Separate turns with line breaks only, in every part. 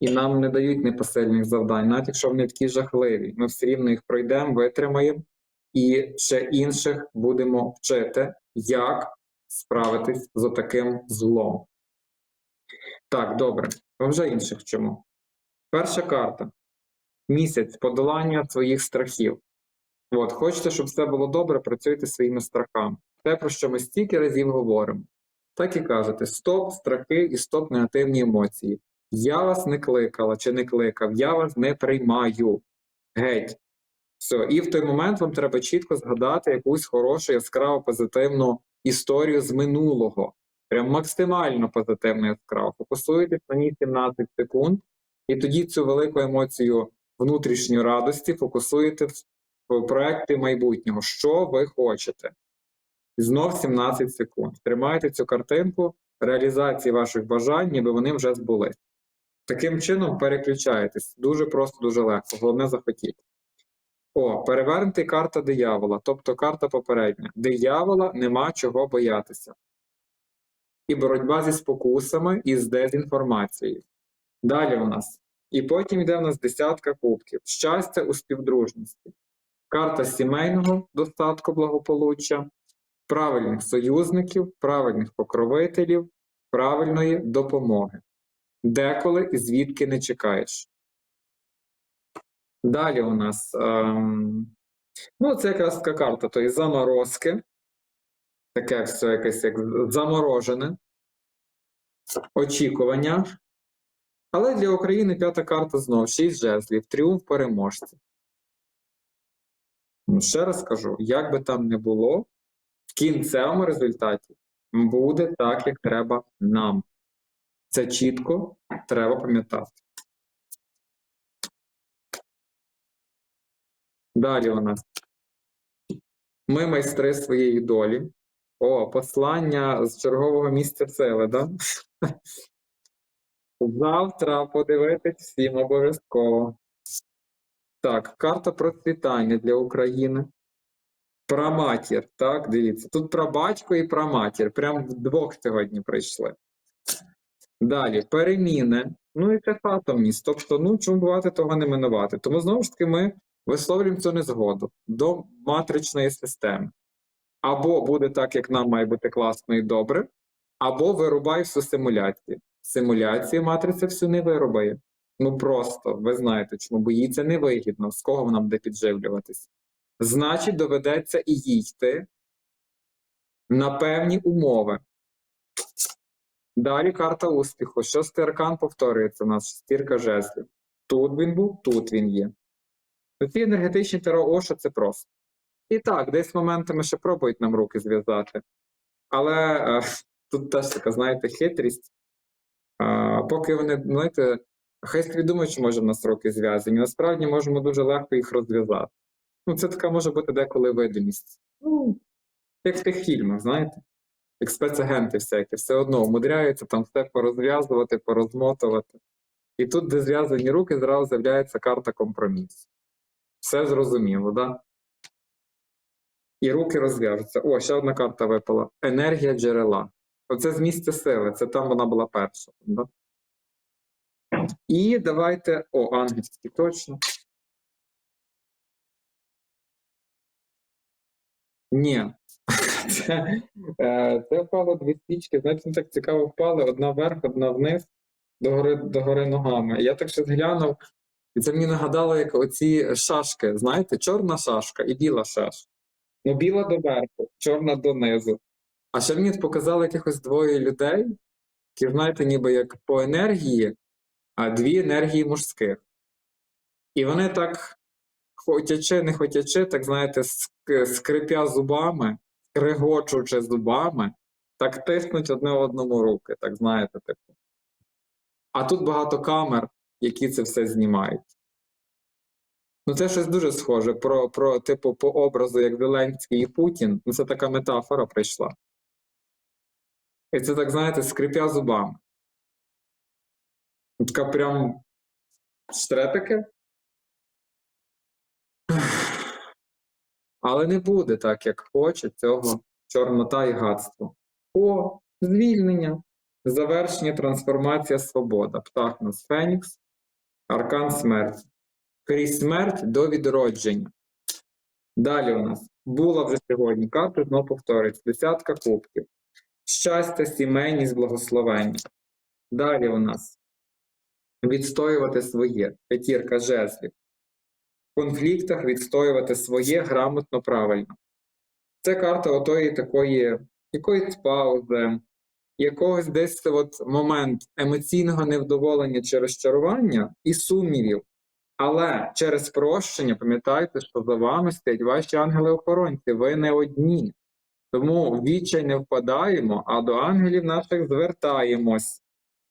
і нам не дають непосильних завдань, навіть якщо вони такі жахливі, ми все рівно їх пройдемо, витримаємо і ще інших будемо вчити, як справитись з отаким злом. Так, добре. А вже інших чому? Перша карта. Місяць подолання своїх страхів. От, хочете, щоб все було добре, працюйте своїми страхами. Те, про що ми стільки разів говоримо. Так і кажете: стоп, страхи і стоп негативні емоції. Я вас не кликала чи не кликав, я вас не приймаю. Геть. Все. І в той момент вам треба чітко згадати якусь хорошу, яскраву, позитивну історію з минулого. Прям максимально позитивно яскраво. Фокусуєтесь на ній 17 секунд, і тоді цю велику емоцію внутрішньої радості фокусуєте в проекти майбутнього. Що ви хочете? І знов 17 секунд. Тримайте цю картинку реалізації ваших бажань, ніби вони вже збулись. Таким чином переключаєтесь. Дуже просто, дуже легко. Головне захотіти. О, перевернути карта диявола, тобто карта попередня. Диявола нема чого боятися. І боротьба зі спокусами і з дезінформацією. Далі у нас. І потім йде у нас десятка кубків. Щастя у співдружності. Карта сімейного достатку благополуччя, правильних союзників, правильних покровителів, правильної допомоги. Деколи і звідки не чекаєш. Далі у нас. Ем, ну, це якраз така карта, тобто заморозки. Таке все якесь як заморожене. Очікування. Але для України п'ята карта знов 6 жезлів, тріумф переможців. Ну, ще раз кажу, як би там не було, в кінцевому результаті буде так, як треба нам. Це чітко треба пам'ятати. Далі у нас. Ми майстри своєї долі. О, послання з чергового місця сили, да? Завтра подивитись всім обов'язково. Так, карта процвітання для України. Праматір, так, дивіться. Тут прабатько і праматір. Прям вдвох сьогодні прийшли. Далі, переміни. Ну і це фатомність. Тобто, ну, чому бувати, того не минувати. Тому знову ж таки ми висловлюємо цю незгоду до матричної системи. Або буде так, як нам має бути класно і добре, або вирубай всю симуляцію. Симуляції матриця всю не вирубає. Ну просто, ви знаєте, чому боїться невигідно, з кого вона буде підживлюватись. Значить, доведеться і їй на певні умови. Далі карта успіху. Шостий аркан повторюється у нас шестірка жезлів. Тут він був, тут він є. Ці енергетичні таро Оша це просто. І так, десь моментами ще пробують нам руки зв'язати. Але е, тут теж така, знаєте, хитрість. Е, поки вони, знаєте, хай собі думають, що може в нас руки зв'язані. Насправді можемо дуже легко їх розв'язати. Ну, це така може бути деколи видимість. Ну, як в тих фільмах, знаєте, як спецагенти всякі, все одно умудряються там все порозв'язувати, порозмотувати. І тут, де зв'язані руки, зразу з'являється карта компромісу. Все зрозуміло, да? І руки розв'яжуться. О, ще одна карта випала. Енергія джерела. Оце з місця сили, це там вона була перша. Да? І давайте. О, ангельський, точно. Ні. Це, е, це впало дві свічки. Знаєте, так цікаво впали, одна вверх, одна вниз, догори, догори ногами. Я так щось глянув, і це мені нагадало, як оці шашки, знаєте, чорна шашка і біла шашка. Ну, біла доверху, чорна донизу. А ще мені показали якихось двоє людей, які, знаєте, ніби як по енергії, а дві енергії мужських. І вони так, хотячи, не хотячи, так знаєте, скрипя зубами, скригочучи зубами, так тиснуть одне одному руки, так знаєте, типу. А тут багато камер, які це все знімають. Ну, це щось дуже схоже про, про типу, по образу, як Зеленський і Путін. Ну, це така метафора прийшла. І це так, знаєте, скрипя зубами. Така прям штрепики. Але не буде так, як хоче цього чорнота і гадство. О, звільнення, завершення, трансформація, свобода. Птах нас Фенікс. Аркан смерті. Крізь смерть до відродження. Далі у нас була вже сьогодні карта, знову повторюється. Десятка кубків. Щастя, сімейність, благословення. Далі у нас відстоювати своє. П'ятірка жезлів. Конфліктах відстоювати своє грамотно, правильно. Це карта отої такої якоїсь паузи, якогось десь от момент емоційного невдоволення чи розчарування і сумнівів. Але через прощення пам'ятайте, що за вами стоять ваші ангели-охоронці, ви не одні. Тому відчай не впадаємо, а до ангелів наших звертаємось.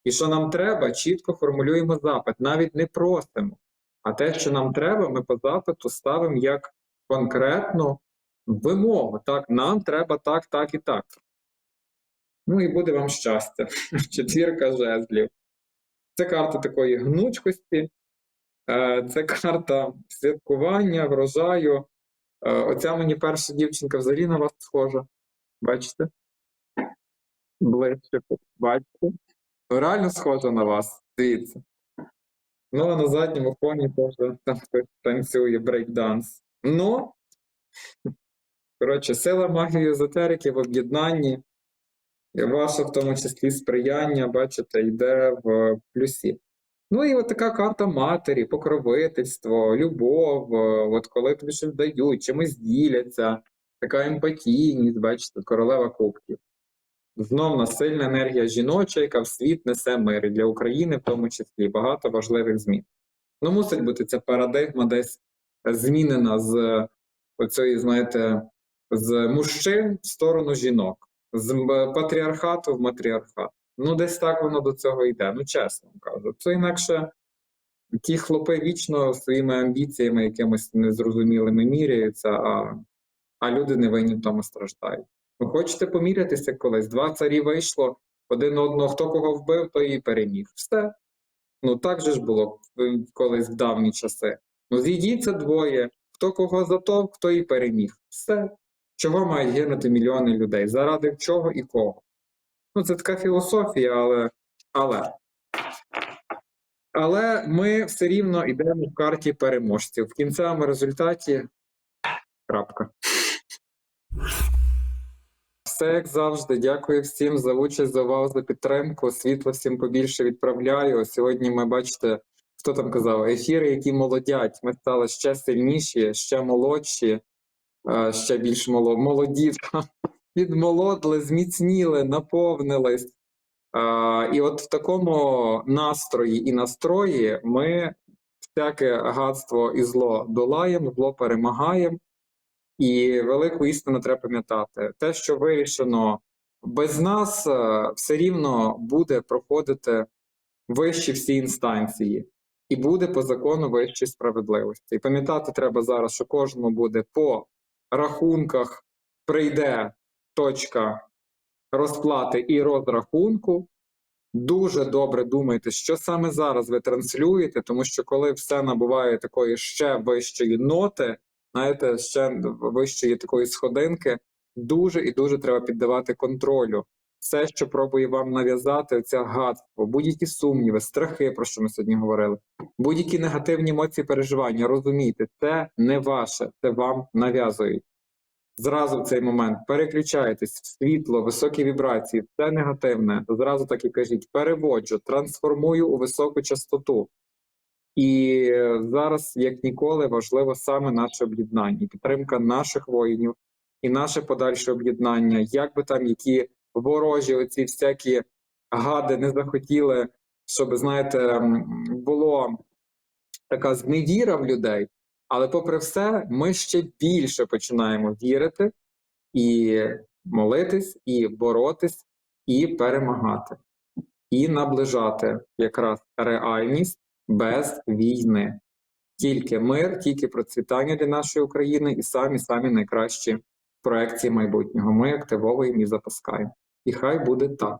І що нам треба, чітко формулюємо запит, навіть не просимо. А те, що нам треба, ми по запиту ставимо як конкретну вимогу. Так, нам треба так, так і так. Ну і буде вам щастя. Четвірка жезлів. Це карта такої гнучкості, е, це карта святкування, врожаю. Е, Оця мені перша дівчинка взагалі на вас схожа. Бачите? Ближче, бачите? Реально схожа на вас, дивіться. Ну, а на задньому фоні теж там танцює брейкданс. Ну, коротше, сила магії езотерики в об'єднанні. Ваше в тому числі сприяння, бачите, йде в плюсі. Ну і от така карта матері, покровительство, любов, от коли тобі щось дають, чимось діляться, така емпатійність, бачите, королева кубків. Знов нас сильна енергія жіноча, яка в світ несе мир і для України, в тому числі багато важливих змін. Ну, мусить бути ця парадигма десь змінена з оцієї, знаєте, з мужчин в сторону жінок, з патріархату в матріархат. Ну, десь так воно до цього йде. Ну, чесно кажу. Це інакше ті хлопи вічно своїми амбіціями, якимось незрозумілими міряються, а, а люди не винні в тому страждають. Ви хочете помірятися колись? Два царі вийшло, один одного, хто кого вбив, той і переміг. Все. Ну так же ж було колись в давні часи. Ну, зійдіться двоє, хто кого затовк, хто і переміг. Все. Чого мають гинути мільйони людей? Заради чого і кого? Ну, це така філософія, але. Але, але ми все рівно йдемо в карті переможців. В кінцевому результаті. Крапка. Все як завжди. Дякую всім за участь, за увагу, за підтримку. Світло всім побільше відправляю. Сьогодні ми бачите, хто там казав, ефіри, які молодять. Ми стали ще сильніші, ще молодші, е, ще більш молоді. Підмолодли, зміцніли, наповнились. Е, І от в такому настрої і настрої ми всяке гадство і зло долаємо, зло перемагаємо. І велику істину треба пам'ятати. Те, що вирішено без нас, е, все рівно буде проходити вищі всі інстанції, і буде по закону вищої справедливості. І пам'ятати треба зараз, що кожному буде по рахунках прийде точка розплати і розрахунку. Дуже добре думайте, що саме зараз ви транслюєте, тому що коли все набуває такої ще вищої ноти, знаєте, ще вищої такої сходинки, дуже і дуже треба піддавати контролю. Все, що пробує вам нав'язати, ця гадство, будь-які сумніви, страхи, про що ми сьогодні говорили, будь-які негативні емоції, переживання, розумійте, це не ваше, це вам нав'язують. Зразу в цей момент переключайтесь в світло, високі вібрації, все негативне. Зразу так і кажіть, переводжу, трансформую у високу частоту. І зараз, як ніколи, важливо саме наше об'єднання, підтримка наших воїнів і наше подальше об'єднання, як би там які ворожі, оці всякі гади не захотіли, щоб, знаєте, було така зневіра в людей. Але попри все, ми ще більше починаємо вірити і молитись, і боротись, і перемагати, і наближати якраз реальність без війни. Тільки мир, тільки процвітання для нашої України і самі самі найкращі проекції майбутнього. Ми активовуємо і запускаємо. І хай буде так.